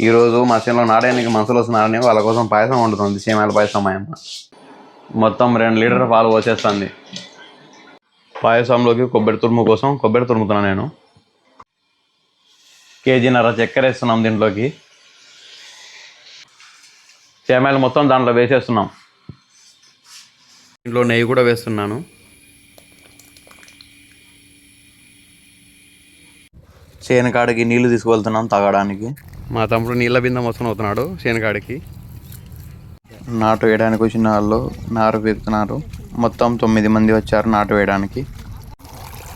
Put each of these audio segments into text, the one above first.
ఈరోజు మా చేనులో నాడడానికి మనుషులు వస్తున్నారని వాళ్ళ కోసం పాయసం వండుతుంది సేమాల పాయసం మా అమ్మ. మొత్తం రెండు లీటర్ పాలు పోసేస్తుంది. పాయసంలోకి కొబ్బరి తురుము కోసం కొబ్బరి తురుముతున్నాను నేను. కేజీన్నర చక్కెర వేస్తున్నాం దీంట్లోకి. చేమలు మొత్తం దాంట్లో వేసేస్తున్నాం. దీంట్లో నెయ్యి కూడా వేస్తున్నాను. చేనుకాడికి నీళ్ళు తీసుకువెళ్తున్నాం తాగడానికి. మా తమ్ముడు నీళ్ళ బిందం మొత్తం అవుతున్నాడు చేనుకాడికి. నాటు వేయడానికి వచ్చిన వాళ్ళు నారు పీకుతున్నారు మొత్తం తొమ్మిది మంది వచ్చారు నాటు వేయడానికి.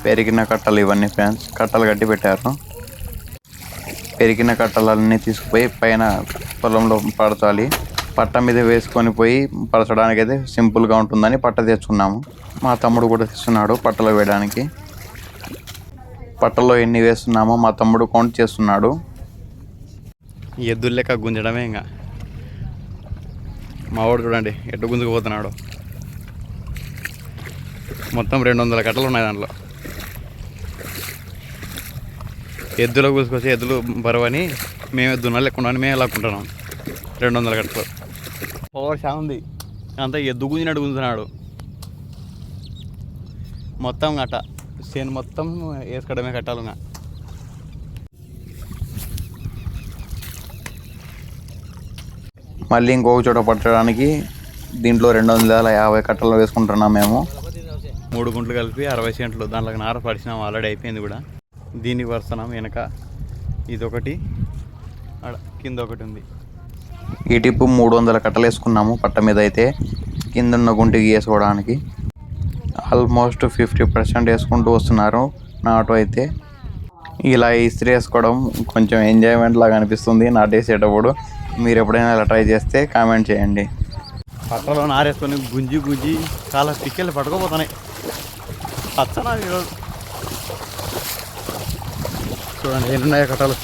పెరిగిన కట్టలు ఇవన్నీ ఫ్యాన్స్ కట్టలు కట్టి పెట్టారు. పెరిగిన కట్టలన్నీ తీసుకుపోయి పైన పొలంలో పడతాలి. పట్ట మీద వేసుకొని పోయి పరచడానికి అయితే సింపుల్గా ఉంటుందని పట్ట తెచ్చుకున్నాము. మా తమ్ముడు కూడా తెస్తున్నాడు పట్టలో వేయడానికి. పట్టలో ఎన్ని వేస్తున్నామో మా తమ్ముడు కౌంట్ చేస్తున్నాడు. ఎద్దులు లెక్క గుంజడమే ఇంకా. మా వాడు చూడండి ఎటు గుంజుకుపోతున్నాడు. మొత్తం రెండు వందల కట్టలు ఉన్నాయి దాంట్లో. ఎద్దులో కూసుకొచ్చి ఎద్దులు బరువని మేము దున్నలు లెక్క మేము లాక్కుంటున్నాం. రెండు వందల కట్టలు. పవర్ షా ఉంది. అంతా ఎద్దు గుంజినట్టు గుంజుతున్నాడు. మొత్తం గట్ట చేను మొత్తం వేసుకోవడమే కట్టాలుగా మళ్ళీ ఇంకొక చోట పట్టడానికి దీంట్లో రెండు వందల యాభై కట్టలు వేసుకుంటున్నాం మేము. మూడు గుంట్లు కలిపి అరవై సెంట్లు దాంట్లో నార పడిచినాం ఆల్రెడీ అయిపోయింది కూడా. దీనికి వస్తున్నాం వెనక ఇదొకటి కింద ఒకటి ఉంది. ఈ టిప్పు మూడు వందల కట్టలు వేసుకున్నాము పట్ట మీద అయితే కింద ఉన్న గుంటికి వేసుకోవడానికి. ఆల్మోస్ట్ ఫిఫ్టీ పర్సెంట్ వేసుకుంటూ వస్తున్నారు నాటు అయితే. ఇలా ఇస్త్రీ వేసుకోవడం కొంచెం ఎంజాయ్మెంట్ లాగా అనిపిస్తుంది నాటేసేటప్పుడు మీరు ఎప్పుడైనా ఇలా ట్రై చేస్తే కామెంట్ చేయండి. పట్టలో నారేసుకొని గుంజి గుంజి చాలా పిక్కెళ్ళు పట్టుకోపోతున్నాయి పచ్చనా ఈరోజు చూడండి ఎన్నున్నాయో కట్టలు.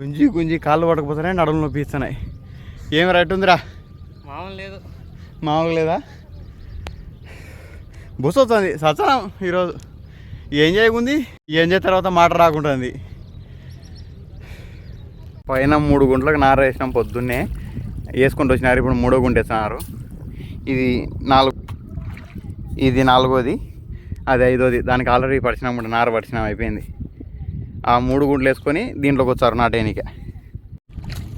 గుంజి గుంజి కాళ్ళు పట్టుకుపోతున్నాయి నడుము నొప్పి ఇస్తున్నాయి. ఏమి రైట్ ఉందిరా? మామూలు లేదు. మామూలుగా లేదా? బుస్ వస్తుంది సచ్చనం ఈరోజు ఏం చేయకుంది? ఏం చేసిన తర్వాత మాట రాకుంటుంది. పైన మూడు గుంటలకు నార వేసినాం పొద్దున్నే. వేసుకుంటూ వచ్చినారు ఇప్పుడు మూడో గుంట వేస్తున్నారు. ఇది నాలుగు ఇది నాలుగోది అది ఐదోది. దానికి ఆల్రెడీ పరిచినాం నార పడిచినాం అయిపోయింది. ఆ మూడు గుంటలు వేసుకొని దీంట్లోకి వచ్చారు నాటేనిక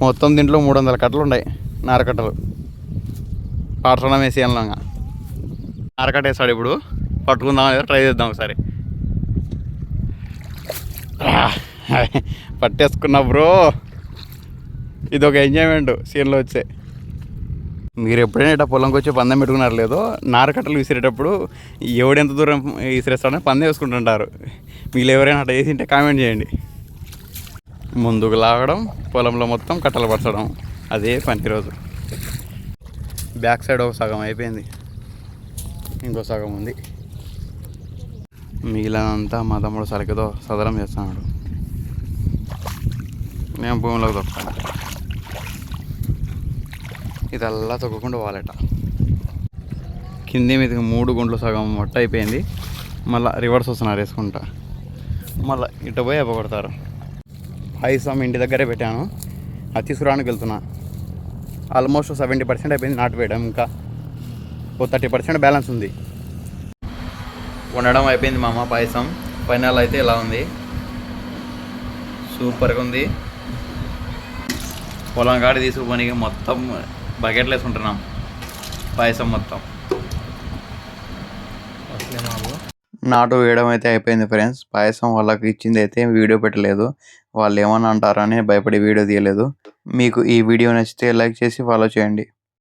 మొత్తం దీంట్లో మూడు వందల కట్టలు ఉన్నాయి నారకట్టలు పాటడం వేసి వెళ్ళంగా నారకట్టేస్తాడు ఇప్పుడు. పట్టుకుందాం లేదా ట్రై చేద్దాం ఒకసారి. పట్టేసుకున్నా బ్రో. ఇది ఒక ఎంజాయ్మెంట్ సీన్లో వచ్చే. మీరు ఎప్పుడైనా ఇట్లా పొలంకి వచ్చి పందెం పెట్టుకున్నారు లేదో నారకట్టలు విసిరేటప్పుడు ఎవడెంత దూరం విసిరేస్తాడని పందెం వేసుకుంటుంటారు. మీరు ఎవరైనా అట్లా వేసింటే కామెంట్ చేయండి. ముందుకు లాగడం పొలంలో మొత్తం కట్టలు పరచడం అదే పని రోజు బ్యాక్ సైడ్ ఒక సగం అయిపోయింది. ఇంకో సగం ఉంది. మిగిలినంతా మా తమ్ముడు సరికతో సదరం చేస్తున్నాడు. మేము భూమిలోకి తొక్కాను ఇదల్లా తొక్కకుండా పోవాలట. కింది మీదకి మూడు గుండ్లు సగం మొట్ట అయిపోయింది. మళ్ళీ రివర్స్ వస్తున్నారు వేసుకుంటా మళ్ళీ ఇటు పోయి అప్పగొడతారు ఐసామ్ ఇంటి దగ్గరే పెట్టాను. అది తీసుకురావడానికి వెళ్తున్నా. ఆల్మోస్ట్ సెవెంటీ పర్సెంట్ అయిపోయింది నాటు వేయడం. ఇంకా ఓ థర్టీ పర్సెంట్ బ్యాలెన్స్ ఉంది. వండడం అయిపోయింది మా అమ్మ పాయసం. ఫైనల్ అయితే ఇలా ఉంది. సూపర్గా ఉంది. పొలం కాడి తీసుకుపోయి మొత్తం బకెట్లు వేసుకుంటున్నాం పాయసం మొత్తం. నాటు వేయడం అయితే అయిపోయింది ఫ్రెండ్స్ పాయసం వాళ్ళకి ఇచ్చింది అయితే వీడియో పెట్టలేదు. వాళ్ళు ఏమన్నా అంటారని భయపడి వీడియో తీయలేదు. మీకు ఈ వీడియో నచ్చితే లైక్ చేసి ఫాలో చేయండి.